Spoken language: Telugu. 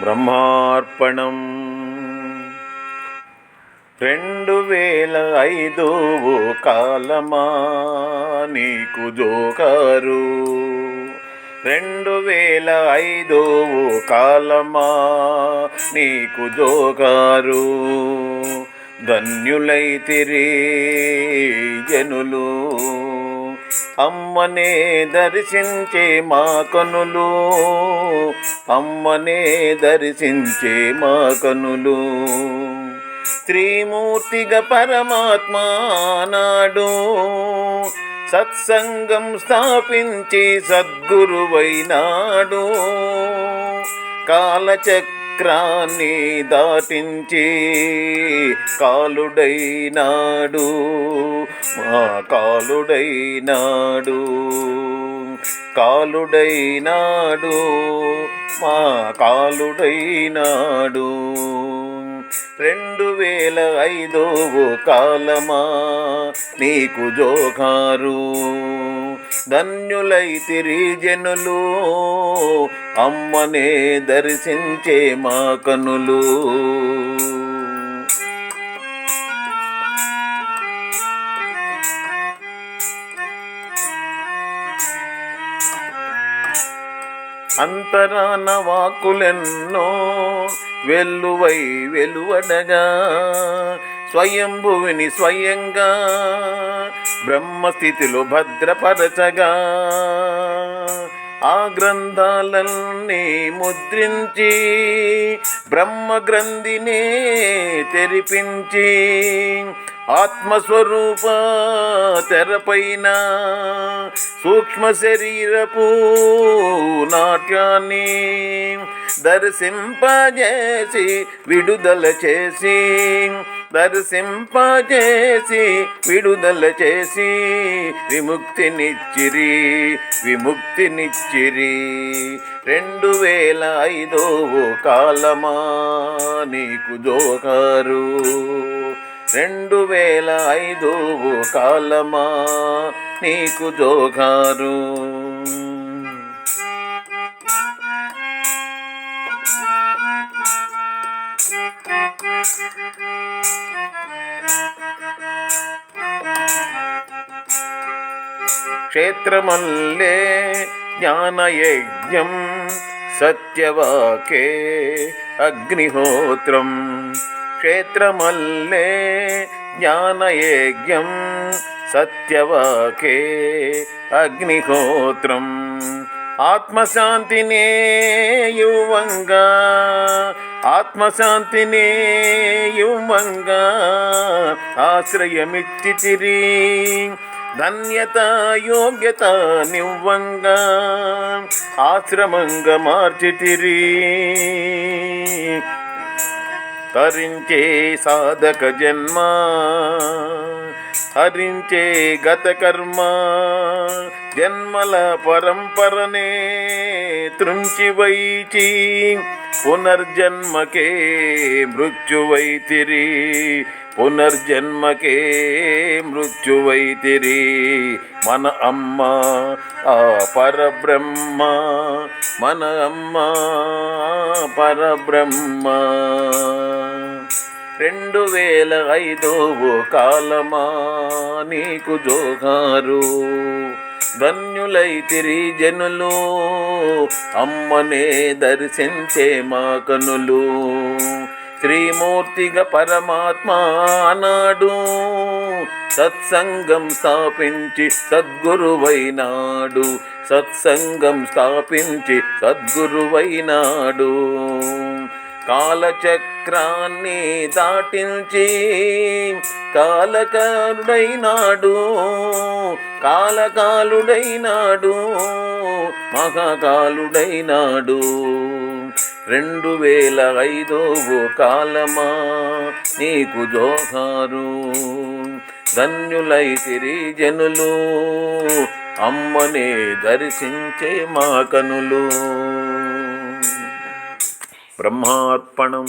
బ్రహ్మార్పణం. రెండు వేల ఐదు కాలమా నీకు జోకారు. రెండు వేల ఐదు కాలమా నీకు జోకారు. ధన్యులైతిరే జనులు. అమ్మనే దర్శించే మా కనులు. అమ్మనే దర్శించే మా కనులు. త్రిమూర్తిగా పరమాత్మ నాడు సత్సంగం స్థాపించి సద్గురువైనాడు చక్రాన్ని దాటించి కాలుడైనాడు మా కాలుడైనాడు కాలుడైనాడు మా కాలుడైనాడు. రెండు వేల ఐదో కాలమా నీకు జోకారు ధన్యులైతిరి జనులు. అమ్మనే దర్శించే మా కనులు. అంతరాన వాకులెన్నో వెల్లువై వెలువడగా స్వయంభువిని స్వయంగా బ్రహ్మస్థితిలో భద్రపరచగా ఆ గ్రంథాలన్నీ ముద్రించి బ్రహ్మ గ్రంథినే తెరిపించి ఆత్మస్వరూప తెరపైన సూక్ష్మ శరీరపు నాట్యాన్ని దర్శింపజేసి విడుదల చేసి దర్శింపజేసి విడుదల చేసి విముక్తినిచ్చిరి విముక్తినిచ్చిరి. రెండు వేల ఐదో కాలమా నీకు జోకారు రెండు వేల ఐదు కాలమా? నీకు జోగారు. క్షేత్రమల్లే జ్ఞానయజ్ఞం సత్యవాకే అగ్నిహోత్రం. క్షేత్రమల్లే జ్ఞానయజ్ఞం సత్యవాకే అగ్నిహోత్రం. ఆత్మశాంతినే యువంగా ఆత్మశాంతినే యువంగా ఆశ్రయమిచ్చితిరి. ధన్యత యోగ్యత నివ్వంగా ఆశ్రమంగా మార్చితిరి. తరించే సాధక జన్మ హరించే గత కర్మ జన్మల పరంపరనే త్రుంచి వైచి పునర్జన్మకే మృత్యువైతిరి పునర్జన్మకే మృత్యువైతిరి. మన అమ్మ ఆ పరబ్రహ్మ మన అమ్మ పరబ్రహ్మ. రెండు వేల ఐదో కాలమా నీకు జోగారు ధన్యులైతిరి జనులు అమ్మనే దర్శించే మా కనులు. శ్రీమూర్తిగా పరమాత్మ నాడు సత్సంగం స్థాపించి సద్గురువైనాడు సత్సంగం స్థాపించి సద్గురువైనాడు కాలచక్రాన్ని దాటించి కాలకారుడైనాడు కాలకాలుడైనాడు మహాకాలుడైనాడు రెండు వేల ఐదో కాలమా? నీకు జోహారు ధన్యులైతిరి జనులు అమ్మనే దర్శించే మా కనులు. బ్రహ్మార్పణం